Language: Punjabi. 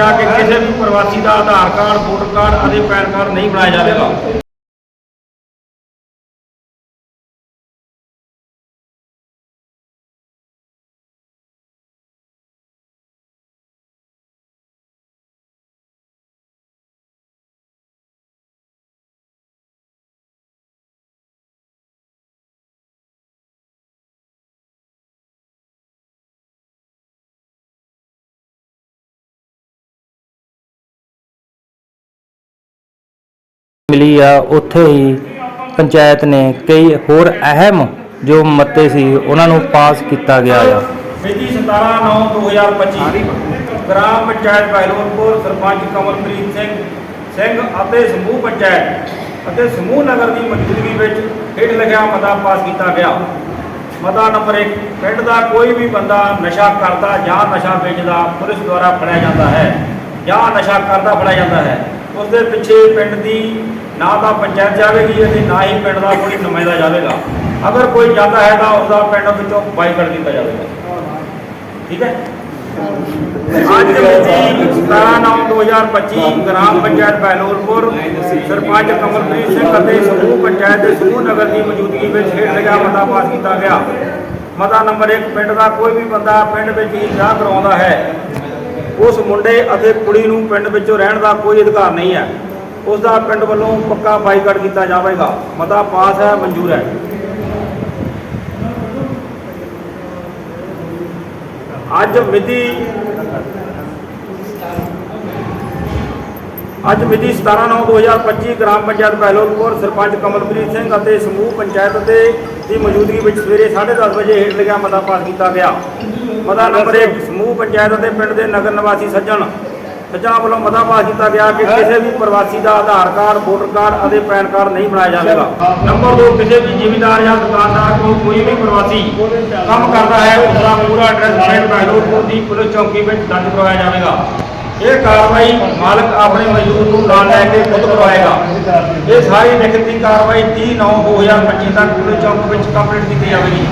ਗਿਆ ਕਿ ਕਿਸੇ ਵੀ ਪ੍ਰਵਾਸੀ ਦਾ ਆਧਾਰ ਕਾਰਡ, ਵੋਟਰ ਕਾਰਡ ਅਤੇ ਪੈਨ ਕਾਰਡ ਨਹੀਂ ਬਣਾਇਆ ਜਾਵੇਗਾ। ਮਿਲੀ ਆ, ਉੱਥੇ ਹੀ ਪੰਚਾਇਤ ਨੇ ਕਈ ਹੋਰ ਅਹਿਮ ਜੋ ਮਤੇ ਸੀ, ਉਹਨਾਂ ਨੂੰ ਪਾਸ ਕੀਤਾ ਗਿਆ ਆ। ਮਿਤੀ 17/9/2025 ਗ੍ਰਾਮ ਪੰਚਾਇਤ ਬਹਿਲੋਲਪੁਰ ਸਰਪੰਚ ਕਮਲਪ੍ਰੀਤ ਸਿੰਘ ਸਿੰਘ ਅਤੇ ਸਮੂਹ ਪੰਚਾਇਤ ਅਤੇ ਸਮੂਹ ਨਗਰ ਦੀ ਮੌਜੂਦਗੀ ਵਿੱਚ ਹੇਠ ਲਿਖਿਆ ਮਤਾ ਪਾਸ ਕੀਤਾ ਗਿਆ। ਮਤਾ ਨੰਬਰ 1 ਪਿੰਡ ਦਾ ਕੋਈ ਵੀ ਬੰਦਾ ਨਸ਼ਾ ਕਰਦਾ ਜਾਂ ਨਸ਼ਾ ਵੇਚਦਾ, ਪੁਲਿਸ ਦੁਆਰਾ ਫੜਿਆ ਜਾਂਦਾ ਹੈ ਜਾਂ ਨਸ਼ਾ ਕਰਦਾ ਫੜਿਆ ਜਾਂਦਾ ਹੈ। ਉਸ ਦੇ ਪਿੱਛੇ ਪਿੰਡ ਦੀ ਨਾ ਤਾਂ ਪੰਚਾਇਤ ਜਾਵੇਗੀ ਅਤੇ ਨਾ ਹੀ ਪਿੰਡ ਦਾ ਕੋਈ ਨੁਮਾਇੰਦਾ ਜਾਵੇਗਾ। ਅਗਰ ਕੋਈ ਜਾਂਦਾ ਹੈ ਤਾਂ ਉਸ ਪਿੰਡ ਵਿੱਚੋਂ ਬਾਈਕਾਟ ਕੀਤਾ ਜਾਵੇਗਾ। ਠੀਕ ਹੈ? ਅੱਜ ਮਿਤੀ 17/9/2025 ਗ੍ਰਾਮ ਪੰਚਾਇਤ ਬਹਿਲੋਲਪੁਰ ਸਰਪੰਚ ਕਮਲਪ੍ਰੀਤ ਸਿੰਘ ਅਤੇ ਸਮੂਹ ਪੰਚਾਇਤ ਦੇ ਸਮੂਹ ਨਗਰ ਦੀ ਮੌਜੂਦਗੀ ਵਿੱਚ ਹੇਠ ਲਿਖਿਆ ਮਤਾ ਪਾਸ ਕੀਤਾ ਗਿਆ। ਮਤਾ ਨੰਬਰ 1 ਪਿੰਡ ਦਾ ਕੋਈ ਵੀ ਬੰਦਾ ਪਿੰਡ ਵਿੱਚ ਹੀ ਵਿਆਹ ਕਰਾਉਂਦਾ ਹੈ। ਉਸ ਮੁੰਡੇ ਅਤੇ ਕੁੜੀ ਨੂੰ ਪਿੰਡ ਵਿੱਚੋਂ ਰਹਿਣ ਦਾ ਕੋਈ ਅਧਿਕਾਰ ਨਹੀਂ ਹੈ। ਉਸ ਦਾ ਪਿੰਡ ਵੱਲੋਂ ਪੱਕਾ ਬਾਈਕਾਟ ਕੀਤਾ ਜਾਵੇਗਾ। ਮਤਾ ਪਾਸ ਹੈ, ਮਨਜ਼ੂਰ ਹੈ। ਅੱਜ ਮਿਤੀ ਅੱਜ ਮਿਤੀ 17/9/2025 ਗ੍ਰਾਮ ਪੰਚਾਇਤ ਬਹਿਲੋਲਪੁਰ ਸਰਪੰਚ ਕਮਲਪ੍ਰੀਤ ਸਿੰਘ ਅਤੇ ਸਮੂਹ ਪੰਚਾਇਤ ਦੇ ਦੀ ਮੌਜੂਦਗੀ ਵਿੱਚ ਸਵੇਰੇ 10:30 ਵਜੇ ਹੇਠ ਲਿਖਿਆ ਮਤਾ ਪਾਸ ਕੀਤਾ ਗਿਆ। ਮਤਾ ਨੰਬਰ 1 ਸਮੂਹ ਪੰਚਾਇਤ ਅਤੇ ਪਿੰਡ ਦੇ ਨਗਰ ਨਿਵਾਸੀ ਸੱਜਣ। ਸੱਜਣਾਂ ਵੱਲੋਂ ਮਤਾ ਪਾਸ ਕੀਤਾ ਗਿਆ ਕਿ ਕਿਸੇ ਵੀ ਪ੍ਰਵਾਸੀ ਦਾ ਆਧਾਰ ਕਾਰਡ ਵੋਟਰ ਕਾਰਡ ਅਤੇ ਪੈਨ ਕਾਰਡ ਨਹੀਂ ਬਣਾਇਆ ਜਾਵੇਗਾ। ਨੰਬਰ 2 ਕਿਸੇ ਵੀ ਜ਼ਿਮੀਂਦਾਰ ਜਾਂ ਦੁਕਾਨਦਾਰ ਕੋਲ ਕੋਈ ਵੀ ਪ੍ਰਵਾਸੀ ਕੰਮ ਕਰਦਾ ਹੈ ਉਸ ਦਾ ਪੂਰਾ ਐਡਰੈਸ ਪਿੰਡ ਬਹਿਲੋਲਪੁਰ ਦੀ ਪੁਲਿਸ ਚੌਕੀ ਵਿੱਚ ਦਰਜ ਕਰਵਾਇਆ ਜਾਵੇਗਾ। ਇਹ ਕਾਰਵਾਈ ਮਾਲਕ ਆਪਣੇ ਮਜ਼ਦੂਰ ਨੂੰ ਨਾਲ ਲੈ ਕੇ ਖੁਦ ਕਰਵਾਏਗਾ। ਇਹ ਸਾਰੀ ਲਿਖਤੀ ਕਾਰਵਾਈ 30 9 2025 ਤੱਕ ਪੂਰੇ ਚੌਂਕ ਵਿੱਚ ਕੰਪਲੀਟ ਕੀਤੀ ਜਾਵੇਗੀ।